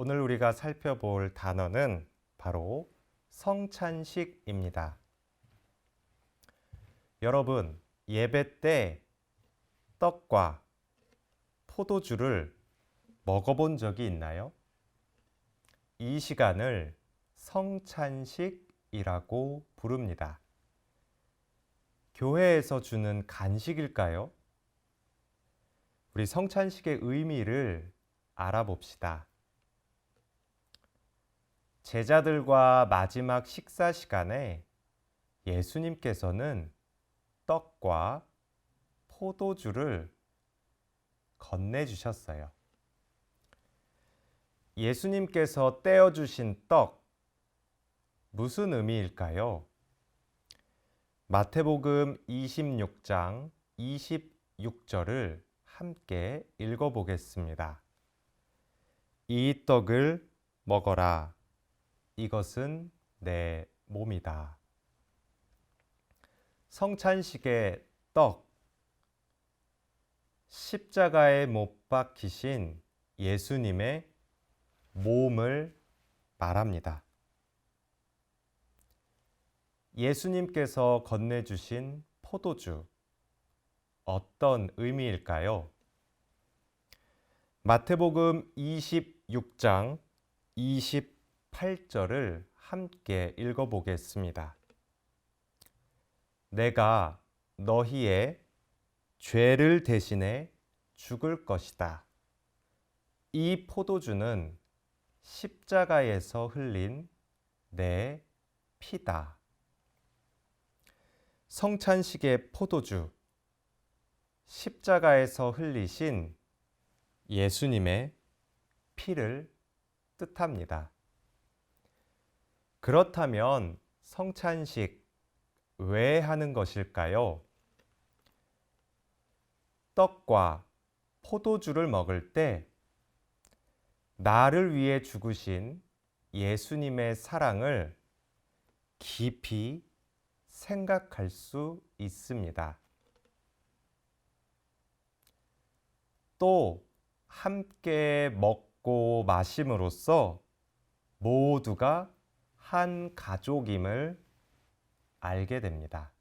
오늘 우리가 살펴볼 단어는 바로 성찬식입니다. 여러분, 예배 때 떡과 포도주를 먹어본 적이 있나요? 이 시간을 성찬식이라고 부릅니다. 교회에서 주는 간식일까요? 우리 성찬식의 의미를 알아봅시다. 제자들과 마지막 식사 시간에 예수님께서는 떡과 포도주를 건네주셨어요. 예수님께서 떼어주신 떡, 무슨 의미일까요? 마태복음 26장 26절을 함께 읽어보겠습니다. 이 떡을 먹어라. 이것은 내 몸이다. 성찬식의 떡, 십자가에 못 박히신 예수님의 몸을 말합니다. 예수님께서 건네주신 포도주, 어떤 의미일까요? 마태복음 26장 28절을 함께 읽어보겠습니다. 내가 너희의 죄를 대신해 죽을 것이다. 이 포도주는 십자가에서 흘린 내 피다. 성찬식의 포도주, 십자가에서 흘리신 예수님의 피를 뜻합니다. 그렇다면 성찬식 왜 하는 것일까요? 떡과 포도주를 먹을 때 나를 위해 죽으신 예수님의 사랑을 깊이 생각할 수 있습니다. 또 함께 먹고 마심으로써 모두가 한 가족임을 알게 됩니다.